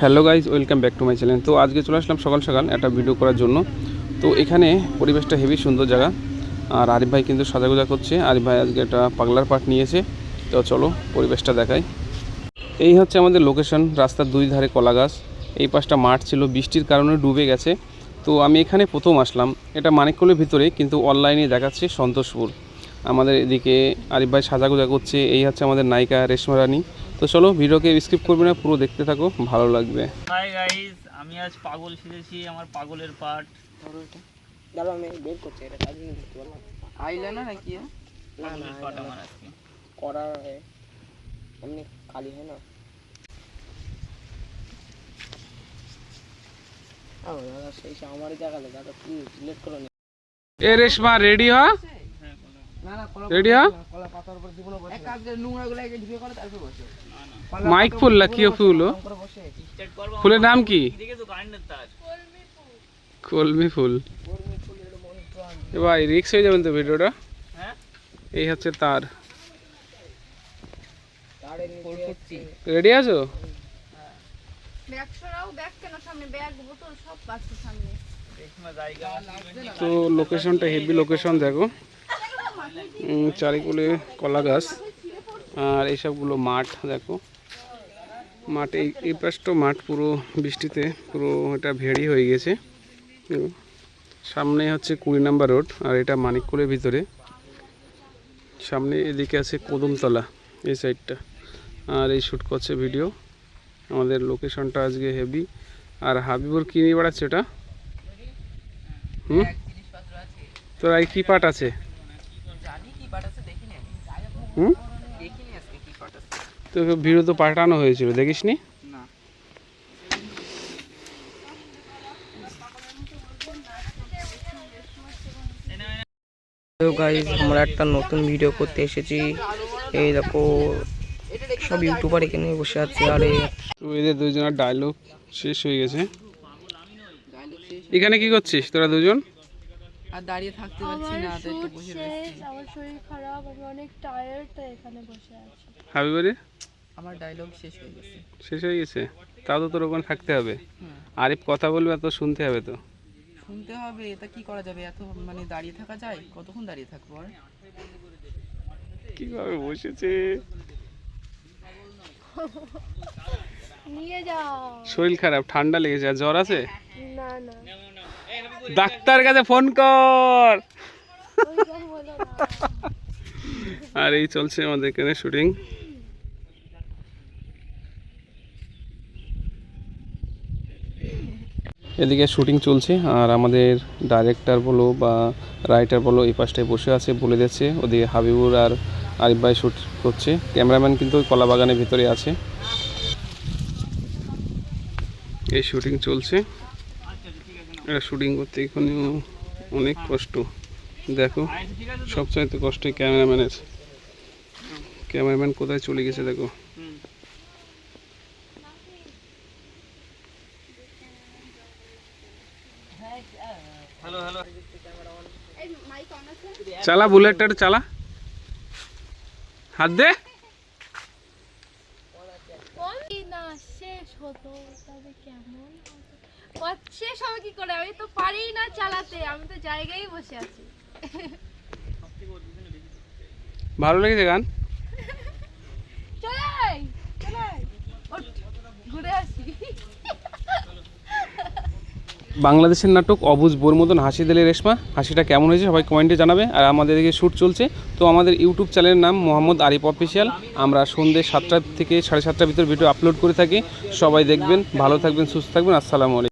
Hello guys welcome back to my channel. তো আজকে চলে আসলাম সকাল সকাল একটা ভিডিও করার জন্য। তো এখানে পরিবেশটা হেভি সুন্দর জায়গা। আর আরিফ ভাই কিন্তু সাজাগোজা করছে। আরিফ ভাই আজকে একটা পাগলার পাট নিয়েছে। তো চলো পরিবেশটা দেখাই। এই হচ্ছে আমাদের লোকেশন রাস্তার দুই ধারে কলা গাছ। এই পাশটা মাঠ ছিল, বৃষ্টির কারণে ডুবে গেছে। তো আমি এখানে প্রথম আসলাম। এটা মানিককুলের ভিতরে, কিন্তু অনলাইনে দেখাচ্ছে সন্তোষপুর। আমাদের এদিকে আরিফ ভাই সাজাগোজা করছে। এই হচ্ছে আমাদের নায়িকা রেশমা রানী। তো চলো ভিডিওকে স্কিপ করবে না পুরো দেখতে থাকো ভালো লাগবে। হাই গাইস আমি আজ পাগল সেজেছি আমার পাগলের পার্ট দাঁড়াও আমি বের করছি এটা কাজ নিয়ে দেখতে পারলাম। আইলাইনার নাকি না না পার্ট আমার আজকে। করা এমনি খালি হয় না। দাদা সেই সে আমারই জায়গাতে দাদা প্লিজ লেট করো না এ রেশমা রেডি হ? না না কলা রেডি হ? কলা পাতার উপর জীবনে বসে এক কাজ করে নোংরা গুলো আগে ঢুকে করে তারপর বসে। মাইক ফুল না কি ফুল ও? করে বসে স্টার্ট করব ফুলের নাম কি? কলমি ফুল এ ভাই রিক্স হয়ে যাবেন তো ভিডিওটা? হ্যাঁ? এই হচ্ছে তার। রেডি আছো? তো লোকেশনটা হেভি লোকেশন দেখো। চারিকুলে কলা গাছ। আর এইসবগুলো মাঠ দেখো। মাঠ এই এই পাশটা মাঠ পুরো বৃষ্টিতে পুরো এটা ভেড়ি হয়ে গেছে। সামনে হচ্ছে কুড়ি নাম্বার রোড আর এটা মানিককুলের ভিতরে। সামনে এদিকে আছে কদমতলা এই সাইডটা। আর এই শ্যুট করছে ভিডিও। আমাদের লোকেশনটা আজকে হেভি। আর হাবিবুর কি নিয়ে বেড়াচ্ছে ওটা হুম? তোর আর কি পাট আছে? হুম দেখিনি আজকে কি পাট আছে তোকে ভিডিও তো পাঠানো হয়েছিল দেখিসনি? না। গাইজ আমরা একটা নতুন ভিডিও করতে এসেছি। এই দেখো সব ইউটিউবার এখানে বসে আছে আর এদের দুজনের ডায়লগ শেষ হয়ে গেছে। এখানে কি করছিস? তোরা দুজন? আর দাঁড়িয়ে থাকতে পারছি না তো একটু বসে রয়েছি। আমার শরীর খারাপ আমি অনেক টায়ার্ড তাই এখানে বসে আছি। হাবিবারে আমার ডায়লগ শেষ হয়ে গেছে। শেষ হয়ে গেছে? তাও তো তোর ওখানে থাকতে হবে। আরিফ কথা বলবে তো শুনতে হবে তো। শুনতে হবে এটা কি করা যাবে? এত মানে দাঁড়িয়ে থাকা যায়? কতক্ষণ দাঁড়িয়ে থাকব আর? কীভাবে বসেছে? নিয়ে যাও। শরীর খারাপ ঠান্ডা লেগেছে। আর জ্বর আছে? না না। ডাক্তার কাছে ফোন কর। আর এই চলছে আমাদের এখানে শুটিং এদিকে শুটিং চলছে, আর আমাদের ডাইরেক্টর বলো বা রাইটার বলো এই পাশটায় বসে আছে, বলে দিচ্ছে ওদিকে হাবিবুর আর আরিফ ভাই শ্যুট করছে। ক্যামেরাম্যান কিন্তু কলা বাগানের ভিতরে আছে। এই শুটিং চলছে। এটা শুটিং করতে এখানে অনেক কষ্ট। দেখো, সবচাইতে কষ্ট ক্যামেরাম্যানের ক্যামেরাম্যান কোথায় চলে গেছে, দেখো। চালা বুলেটটা চালা। হাত দে এই না শেষ হতো তবে কেমন? শেষ হবে কি করে? আমি তো পারি না চালাতে, আমি তো জায়গায় বসে আছি। ভালো লেগেছে গান? বাংলাদেশের নাটক অবুজ বোর মতন হাসি দিলে রেশমা। হাসিটা কেমন হয়েছে সবাই কমেন্টে জানাবে। আর আমাদের এদিকে শ্যুট চলছে। তো আমাদের ইউটিউব চ্যানেলের নাম মোহাম্মদ আরিফ অফিসিয়াল। আমরা সন্ধ্যে সাতটা থেকে সাড়ে সাতটার ভিতরে ভিডিও আপলোড করে থাকি। সবাই দেখবেন, ভালো থাকবেন, সুস্থ থাকবেন। আসসালামু আলাইকুম।